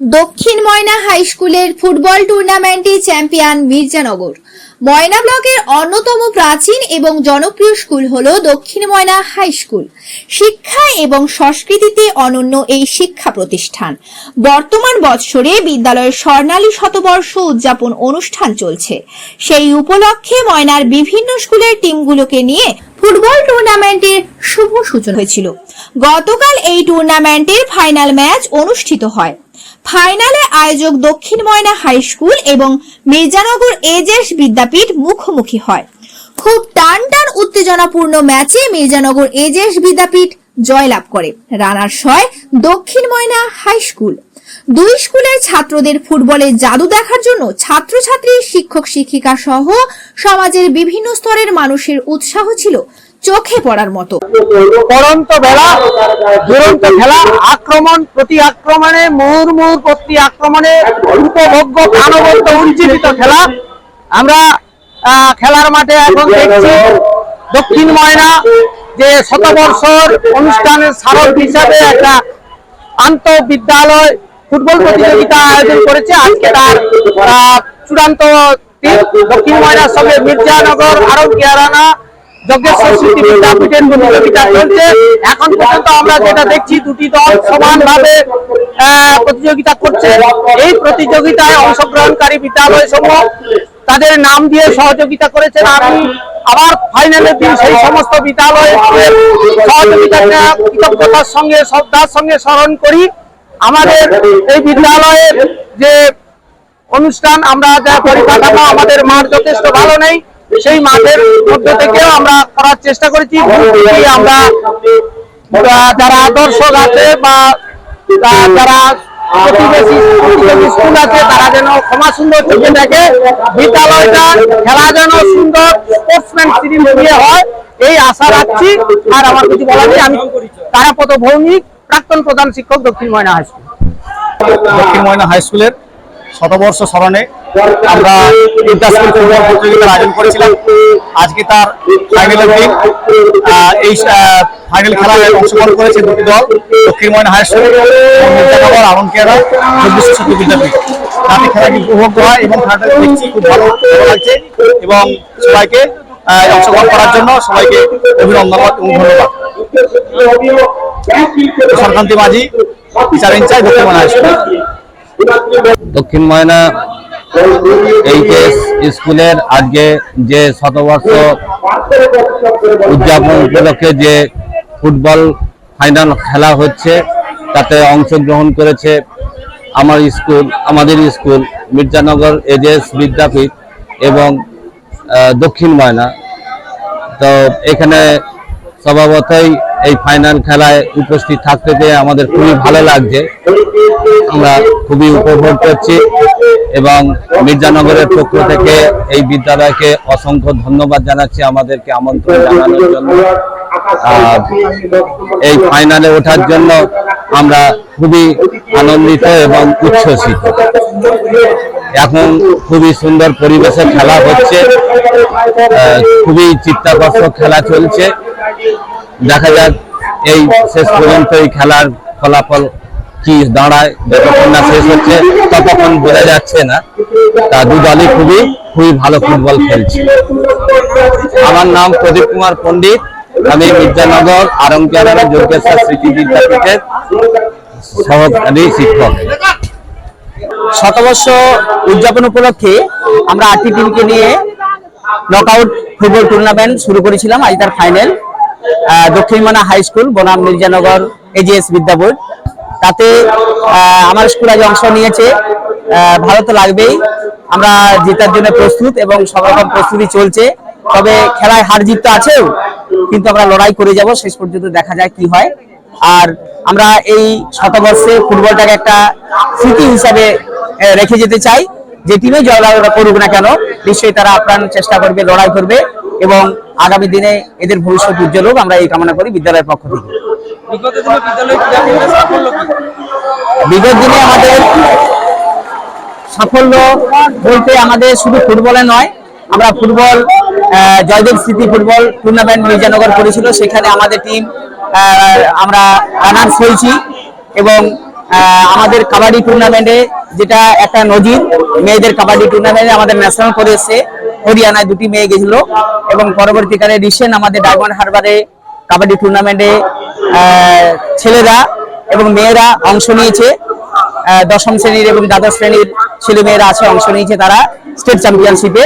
দক্ষিণ ময়না হাই স্কুলের ফুটবল টুর্নামেন্টে চ্যাম্পিয়ন মির্জানগর। ময়না ব্লকের অন্যতম প্রাচীন এবং জনপ্রিয় স্কুল হল দক্ষিণ ময়না হাই স্কুল। শিক্ষা এবং সংস্কৃতিতে অনন্য এই শিক্ষা প্রতিষ্ঠান। বর্তমান বৎসরে বিদ্যালয়ের স্বর্ণালী শতবর্ষ উদযাপন অনুষ্ঠান চলছে। সেই উপলক্ষে ময়নার বিভিন্ন স্কুলের টিমগুলোকে নিয়ে ফুটবল টুর্নামেন্টের শুভ সূচনা হয়েছিল। গতকাল এই টুর্নামেন্টের ফাইনাল ম্যাচ অনুষ্ঠিত হয়। ফাইনালে আয়োজক দক্ষিণ ময়না হাই স্কুল এবং মির্জানগর এজেস বিদ্যাপীঠ মুখোমুখি হয়। খুব টান টান উত্তেজনাপূর্ণ ম্যাচে মির্জানগর এজেস বিদ্যাপীঠ জয়লাভ করে। রানার হয় দক্ষিণ ময়না হাই স্কুল। দুই স্কুলের ছাত্রদের ফুটবলের জাদু দেখার জন্য ছাত্রছাত্রী শিক্ষক শিক্ষিকা সহ সমাজের বিভিন্ন স্তরের মানুষের উৎসাহ ছিল চোখে পড়ার মতো। পরন্ত বেলা, দুরন্ত খেলা, আক্রমণ, প্রতি আক্রমণে, মুহুর মুহুর প্রতি আক্রমণে, উপভোগ্য প্রাণবন্ত উজ্জীবিত খেলা। আমরা খেলার মাঠে এখন দেখছি দক্ষিণ ময়না যে শতবর্ষর অনুষ্ঠানের স্মারক হিসাবে একটা আন্ত বিদ্যালয় ফুটবল প্রতিযোগিতা আয়োজন করেছে। আজকে তার চূড়ান্ত দক্ষিণ ময়নার সঙ্গে মির্জানগর আরব গিয়ারানা এখন পর্যন্ত আমরা যেটা দেখছি, দুটি দল সমানভাবে প্রতিযোগিতা করছে। এই প্রতিযোগিতায় অংশগ্রহণকারী বিদ্যালয় তাদের নাম দিয়ে সহযোগিতা করেছেন। আমি আবার ফাইনালের দিন সেই সমস্ত বিদ্যালয়ের সহযোগিতাটা, কৃতজ্ঞতার সঙ্গে, শ্রদ্ধার সঙ্গে স্মরণ করি। আমাদের এই বিদ্যালয়ের যে অনুষ্ঠান, আমরা যা পরিকাঠামো, আমাদের মাঠ যথেষ্ট ভালো নেই। সেই মাঠের মধ্যে থেকেও আমরা করার চেষ্টা করেছি। আমরা যারা দর্শক আছে বা যারা তারা যেন ক্ষমা সুন্দর দেখে খেলা যেন সুন্দর হয়, এই আশা রাখছি। আর আমার ভৌমিক, প্রাক্তন প্রধান শিক্ষক দক্ষিণ ময়না হাই স্কুল। দক্ষিণ ময়না হাই স্কুলের শতবর্ষ স্মরণে আমরা ইন্টার স্কুল ফুটবল প্রতিযোগিতার আয়োজন করেছিলাম। আজকে তার ফাইনালের দিন এই ফাইনাল খেলায় অংশগ্রহণ করেছে দুটি দল দক্ষিণ ময়না হাই স্কুল মির্জানগর কেয়ারা চব্বিশ শতী বিদ্যাপীঠ। তাতে খেলাটি উপভোগ্য হয় এবং খেলাটা দেখছি খুব ভালো লাগছে এবং সবাইকে অংশগ্রহণ করার জন্য সবাইকে অভিনন্দন এবং ধন্যবাদ। সরকান্তি মাঝি টিচার ইনচার্জ দক্ষিণ ময়না হাই স্কুল। দক্ষিণ ময়না এইচএস স্কুলের আজকে যে শতবর্ষ উদযাপন উপলক্ষে যে ফুটবল ফাইনাল খেলা হচ্ছে, তাতে অংশগ্রহণ করেছে আমার স্কুল, আমাদের স্কুল, মির্জানগর এজেস বিদ্যাপীঠ এবং দক্ষিণ ময়না। তো এখানে স্বভাবতই এই ফাইনাল খেলায় উপস্থিত থাকতে পেরে আমাদের খুবই ভালো লাগছে। আমরা খুবই উপভোগ করছি এবং মির্জানগরের পক্ষ থেকে এই বিদ্যালয়কে অসংখ্য ধন্যবাদ জানাচ্ছি, আমাদেরকে আমন্ত্রণ জানানোর জন্য। আর এই ফাইনালে ওঠার জন্য আমরা খুবই আনন্দিত এবং উচ্ছ্বসিত। এখন খুবই সুন্দর পরিবেশে খেলা হচ্ছে খুবই চিত্তাকর্ষক খেলা চলছে। দেখা যাক এই শেষ পর্যন্ত এই খেলার ফলাফল কি দাঁড়ায়, যতক্ষণ না শেষ হচ্ছে, ততক্ষণ বোঝা যাচ্ছে না। তা দু দলই খুবই খুবই ভালো ফুটবল খেলছে। আমার নাম প্রদীপ কুমার পণ্ডিত। আমি মির্জানগর আরঙ্কিয়ারা যোগেশ্বর স্মৃতি বিদ্যাপীঠের সহকারী শিক্ষক। শতবর্ষ উদযাপন উপলক্ষে আমরা আটটি টিমকে নিয়ে নকআউট ফুটবল টুর্নামেন্ট শুরু করেছিলাম। আজ তার ফাইনাল দক্ষিণ মানা হাই স্কুল, বনাম মির্জানগর এজিএস বিদ্যাপীঠ। তাতে আমার স্কুল আজ অংশ নিয়েছে। ভালো তো লাগবেই। আমরা জেতার জন্য প্রস্তুত এবং সব রকম প্রস্তুতি চলছে। তবে খেলায় হার জিত তো আছেও, কিন্তু আমরা লড়াই করে যাব। শেষ পর্যন্ত দেখা যায় কি হয়। আর আমরা এই শতবর্ষে ফুটবলটাকে একটা স্মৃতি হিসাবে রেখে যেতে চাই। যে টিমে জয়লাভ করুক না কেন, নিশ্চয়ই তারা আপ্রাণ চেষ্টা করবে, লড়াই করবে এবং আগামী দিনে এদের ভবিষ্যৎ উজ্জ্বল হোক আমরা এই কামনা করি বিদ্যালয়ের পক্ষ থেকে। বিগত দিনে আমাদের সাফল্য বলতে আমাদের শুধু ফুটবলে নয় আমরা ফুটবল জয়দেব স্মৃতি ফুটবল টুর্নামেন্ট মির্জানগর করেছিল সেখানে আমাদের টিম আমরা রানার্স হয়েছি এবং আমাদের কাবাডি টুর্নামেন্টে যেটা একটা নজির মেয়েদের কাবাডি টুর্নামেন্টে আমাদের ন্যাশনাল করে হরিয়ানায় দুটি মেয়ে গেছিল এবং পরবর্তীকালে রিসেন্ট আমাদের ডায়মন্ড হারবারে কাবাডি টুর্নামেন্টে ছেলেরা এবং মেয়েরা অংশ নিয়েছে। দশম শ্রেণির এবং দ্বাদশ শ্রেণির ছেলে মেয়েরা আছে, অংশ নিয়েছে তারা স্টেট চ্যাম্পিয়নশিপে।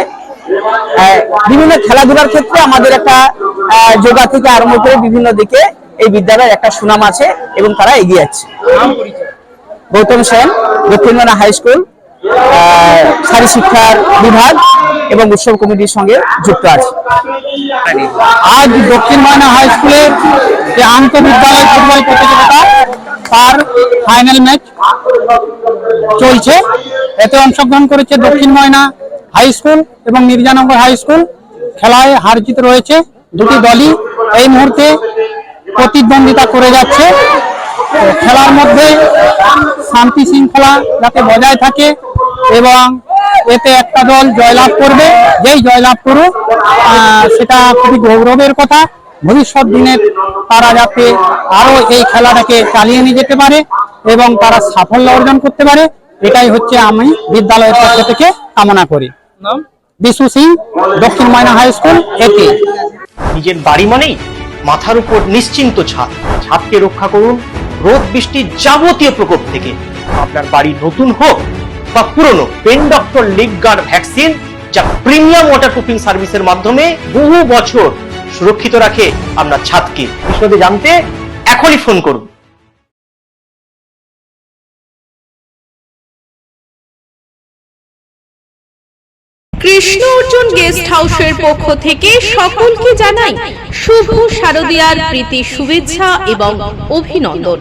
বিভিন্ন খেলাধুলার ক্ষেত্রে আমাদের একটা যোগা থেকে আরম্ভ করে বিভিন্ন দিকে এই বিদ্যালয়ের একটা সুনাম আছে এবং তারা এগিয়ে যাচ্ছে। গৌতম সেন দক্ষিণমানা হাই স্কুল। শারী শিক্ষার বিভাগ এবং উৎসব কমিটির সঙ্গে যুক্ত আছে। আজ দক্ষিণ ময়না হাই স্কুলের যে আন্তঃবিদ্যালয় ফুটবল প্রতিযোগিতা, তার ফাইনাল ম্যাচ চলছে। এতে অংশগ্রহণ করেছে দক্ষিণ ময়না হাই স্কুল এবং মির্জানগর হাই স্কুল। খেলায় হার জিত রয়েছে দুটি দলই। এই মুহূর্তে প্রতিদ্বন্দ্বিতা করে যাচ্ছে। খেলার মধ্যে শান্তি শৃঙ্খলা যাতে বজায় থাকে এবং এতে একটা দল জয়লাভ করবে। যেই জয়লাভ করুক আহ, সেটা খুবই গৌরবের কথা। ভবিষ্যৎ দিনে তারা যাতে আরও এই খেলাটাকে চালিয়ে নিয়ে যেতে পারে এবং তারা সাফল্য অর্জন করতে পারে এটাই হচ্ছে আমি বিদ্যালয়ের পক্ষ থেকে কামনা করি। বিশু সিং দক্ষিণ ময়না হাই স্কুল এতে নিজের বাড়ি মানেই মাথার উপর নিশ্চিন্ত ছাদ। ছাদকে রক্ষা করুন রোদ বৃষ্টির যাবতীয় প্রকোপ থেকে। আপনার বাড়ি নতুন হোক বা পুরনো pen doctor leak guard vaccine যা প্রিমিয়াম ওয়াটারপ্রুফিং সার্ভিসের মাধ্যমে বহু বছর সুরক্ষিত রাখে আপনার ছাদকে। বিশদে জানতে এখনই ফোন করুন। কৃষ্ণ অর্জুন গেস্ট হাউসের পক্ষ থেকে সকলকে জানাই শুভ শারদীয়ার প্রীতি শুভেচ্ছা এবং অভিনন্দন।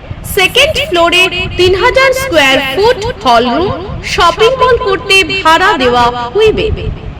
সেকেন্ড ফ্লোরে তিন হাজার square foot hall room shopping mall করতে ভাড়া দেওয়া হইবে।